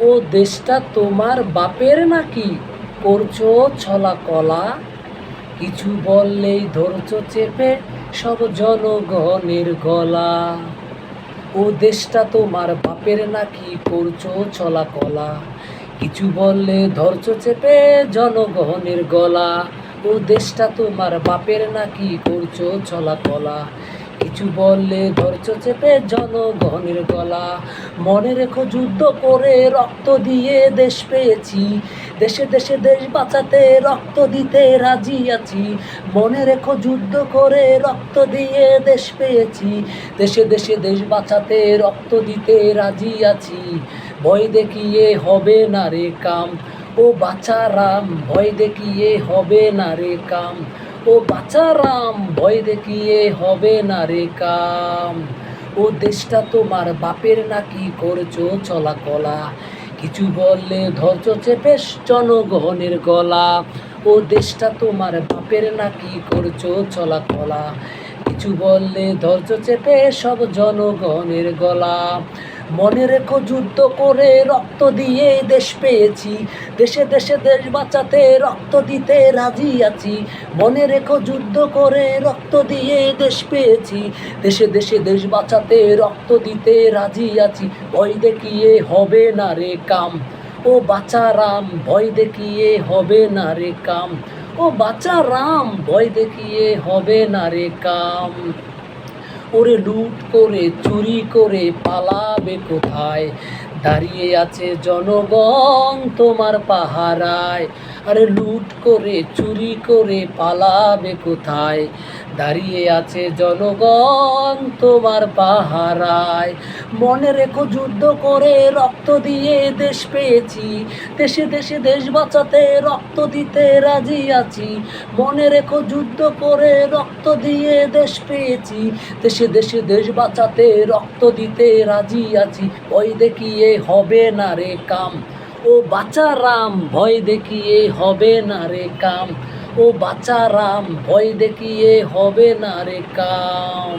ও দেশটা তোমার বাপের নাকি? করছ ছলা কলা? কিছু বললেই ধরছো চেপে সব জনগণের গলা। ও দেশটা তোমার বাপের নাকি? করছ ছলা কলা। কিছু বললে ধরছো চেপে জনগণের গলা। ও দেশটা তোমার বাপের নাকি? করছ ছলা কলা। কিছু বললে ধরছো চেপে জনগণের গলা। মনে রেখো যুদ্ধ করে রক্ত দিয়ে দেশ পেয়েছি। দেশে দেশে দেশ বাঁচাতে রক্ত দিতে রাজি আছি। মনে রেখো যুদ্ধ করে রক্ত দিয়ে দেশ পেয়েছি। দেশে দেশে দেশ বাঁচাতে রক্ত দিতে রাজি আছি। ভয় দেখিয়ে হবে না রে কাম। ও বাচ্চারাম ভয় দেখিয়ে হবে না রে কাম। ও বাচ্চারাম ভয় দেখিয়ে হবে না রে কাম। ও দেশটা তোমার বাপের নাকি করছ, চলা কলা। কিছু বললে ধৈর্য চেপে জনগণের গলা। ও দেশটা তোমার বাপের নাকি করছ, চলা কলা। কিছু বললে ধৈর্য চেপে সব জনগণের গলা। মনে রেখো যুদ্ধ করে রক্ত দিয়ে দেশ পেয়েছি। দেশে দেশে দেশ বাঁচাতে রক্ত দিতে রাজি আছি। মনে রেখো যুদ্ধ করে রক্ত দিয়ে দেশ পেয়েছি। দেশে দেশে দেশ বাঁচাতে রক্ত দিতে রাজি আছি। ভয় দেখিয়ে হবে না রে কাম। ও বাচ্চা রাম, ভয় দেখিয়ে হবে না রে কাম। ও বাচ্চা রাম, ভয় দেখিয়ে হবে না রে কাম। ওরে লুট করে চুরি করে পালাবে কোথায়? দাঁড়িয়ে আছে জনগণ তোমার পাহারায়। আরে লুট করে, চুরি করে পালাবে কোথায়? দাঁড়িয়ে আছে জনগণ তোমার পাহারায়। মনে রেখো যুদ্ধ করে রক্ত দিয়ে দেশ পেয়েছি। দেশে দেশে দেশ বাঁচাতে রক্ত দিতে রাজি আছি। মনে রেখো যুদ্ধ করে রক্ত দিয়ে দেশ পেয়েছি। দেশে দেশে দেশ বাঁচাতে রক্ত দিতে রাজি আছি। ওই দেখিয়ে হবে না রে কাম। ও বাচ্চা রাম, ভয় দেখিয়ে হবে না রে কাম। ও বাচ্চা রাম, ভয় দেখিয়ে হবে না রে কাম।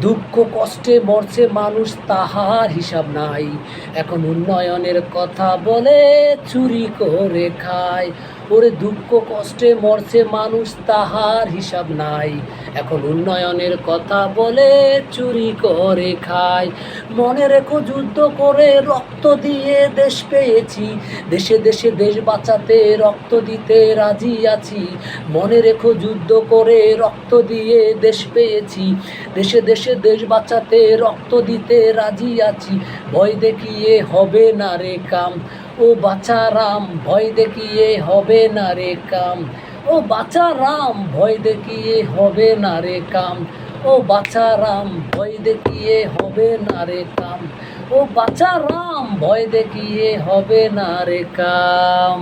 দুঃখ কষ্টে মরছে মানুষ, তাহার হিসাব নাই। এখন উন্নয়নের কথা বলে, চুরি করে খায়। ওরে দুঃখ, কষ্টে মরছে মানুষ, তাহার হিসাব নাই। এখন উন্নয়নের কথা বলে চুরি করে খায়। মনে রেখো, যুদ্ধ করে রক্ত দিয়ে দেশ পেয়েছি। দেশে দেশে দেশ বাঁচাতে রক্ত দিতে রাজি আছি। মনে রেখো, যুদ্ধ করে রক্ত দিয়ে দেশ পেয়েছি। দেশে দেশে দেশ বাঁচাতে রক্ত দিতে রাজি আছি। ভয় দেখিয়ে হবে না রে কাম। ও বাচ্চা রাম ভয় দেখিয়ে হবে না রে কাম। ও বাচ্চা রাম ভয় দেখিয়ে হবে না রে কাম। ও বাচ্চা রাম ভয় দেখিয়ে হবে না রে কাম। ও বাচ্চা রাম ভয় দেখিয়ে হবে না রে কাম।